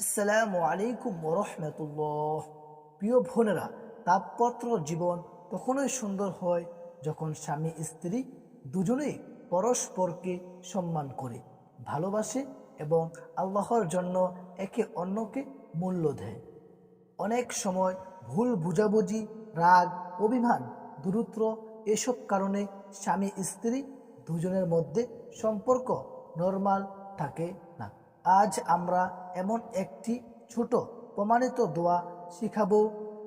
আসসালামু আলাইকুম রহমতুল্লাহ। প্রিয় বোনেরা তাপপত্র জীবন তখনই সুন্দর হয় যখন স্বামী, স্ত্রী দুজনেই পরস্পরকে সম্মান করে, ভালোবাসে এবং আল্লাহর জন্য একে অন্যকে মূল্য দেয়। অনেক সময় ভুল বুঝাবুঝি, রাগ, অভিমান, দূরত্ব এসব কারণে স্বামী, স্ত্রী দুজনের মধ্যে সম্পর্ক নর্মাল থাকে। আজ আমরা এমন একটি ছোট প্রমাণিত দোয়া শিখাবো,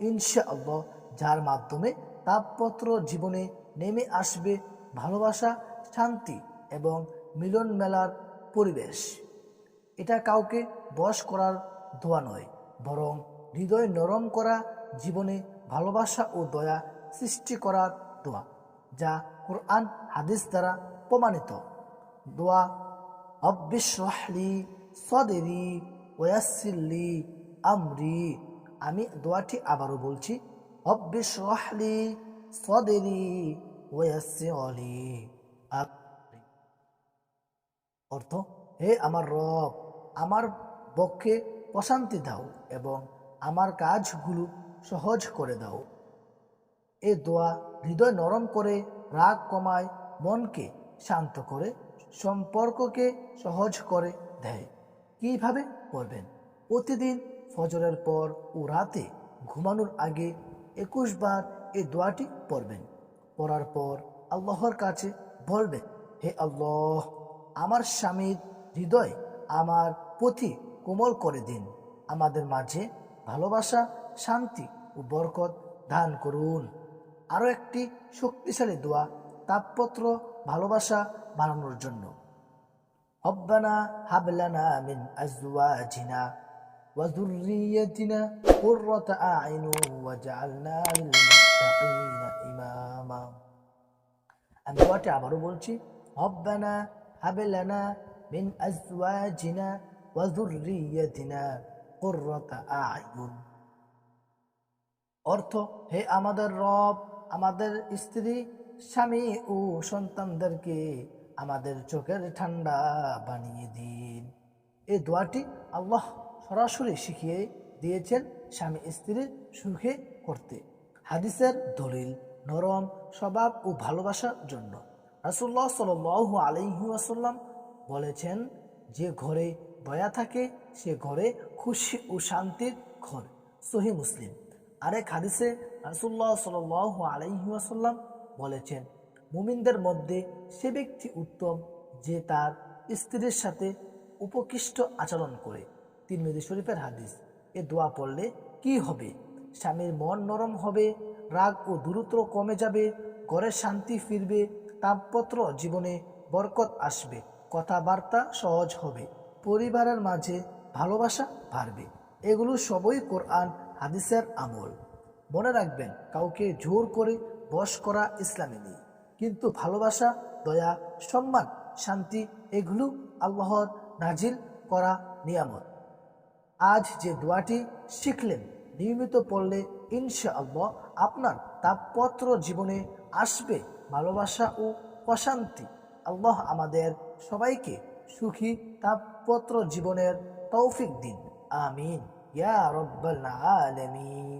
ইনশাআল্লাহ, যার মাধ্যমে তাপপত্র জীবনে নেমে আসবে ভালোবাসা, শান্তি এবং মিলন মেলার পরিবেশ। এটা কাউকে বশ করার দোয়া নয়, বরং হৃদয় নরম করা, জীবনে ভালোবাসা ও দয়া সৃষ্টি করার দোয়া, যা কোরআন, হাদিস দ্বারা প্রমাণিত। দোয়া অব্বিশ্রহলি সদেরি ওয়াসিল্লি আমরি। আমি দোয়াটি আবারও বলছি অব্বিশ্রহলি সদেরি ওয়াসিলি অর্থ, হে আমার রব, আমার পক্ষে প্রশান্তি দাও এবং আমার কাজগুলো সহজ করে দাও। এ দোয়া হৃদয় নরম করে, রাগ কমায়, মনকে শান্ত করে, সম্পর্ককে সহজ করে দেয়। কীভাবে করবেন? প্রতিদিন ফজরের পর ও রাতে ঘুমানোর আগে একুশ বার এই দোয়াটি পড়বেন। পড়ার পর আল্লাহর কাছে বলবেন, হে আল্লাহ, আমার স্বামীর হৃদয় আমার প্রতি কোমল করে দিন। আমাদের মাঝে ভালোবাসা, শান্তি ও বরকত দান করুন। আরও একটি শক্তিশালী দোয়া তাপপত্র ভালোবাসা বাড়ানোর জন্য। ربنا هب لنا من أزواجنا وذريتنا قرة أعين واجعلنا للمتقين إماما আমি দোয়াটি আবারও বলছি রব্বানা হাবেলানা মিন আজওয়াজিনা ওয়া যুররিয়াতিনা কুররাতা আয়ুন অর্থ হে আমাদের রব আমাদের স্ত্রী স্বামী ও সন্তানদেরকে আমাদের চোখের ঠান্ডা বানিয়ে দিন। এই দোয়াটি আল্লাহ সরাসরি শিখিয়ে দিয়েছেন স্বামী স্ত্রীর সুখে করতে। হাদিসের দলিল, নরম স্বভাব ও ভালোবাসার জন্য। রাসুল্লাহ সাল আলহি আসাল্লাম বলেছেন, যে ঘরে দয়া থাকে, সে ঘরে খুশি ও শান্তির ঘর। সহি মুসলিম। আরেক হাদিসে রাসুল্লাহ সাল আলহি বলেছেন মুমিনদের মধ্যে সে ব্যক্তি উত্তম যে তার স্ত্রীর সাথে উপকৃষ্ট আচরণ করে। তিরমিজি শরীফের হাদিস, এ দোয়া পড়লে কি হবে? স্বামীর মন নরম হবে, রাগ ও দূরত্ব কমে যাবে, ঘরে শান্তি ফিরবে তাপপত্র জীবনে বরকত আসবে, কথাবার্তা সহজ হবে, পরিবারের মাঝে ভালোবাসা বাড়বে। এগুলো সবই কোরআন, হাদিসের আমল। মনে রাখবেন, কাউকে জোর করে বশ করা ইসলামী নেই। কিন্তু ভালোবাসা, দয়া, সম্মান, শান্তি, এগুলো আল্লাহর নাজিল করা নিয়ামত। আজ যে দোয়াটি শিখলেন, নিয়মিত পড়লে ইনশাআল্লাহ আপনার তাপপত্র জীবনে আসবে ভালোবাসা ও প্রশান্তি। আল্লাহ আমাদের সবাইকে সুখী তাপপত্র জীবনের তৌফিক দিন। আমিন। ইয়া রব্বাল আলামিন।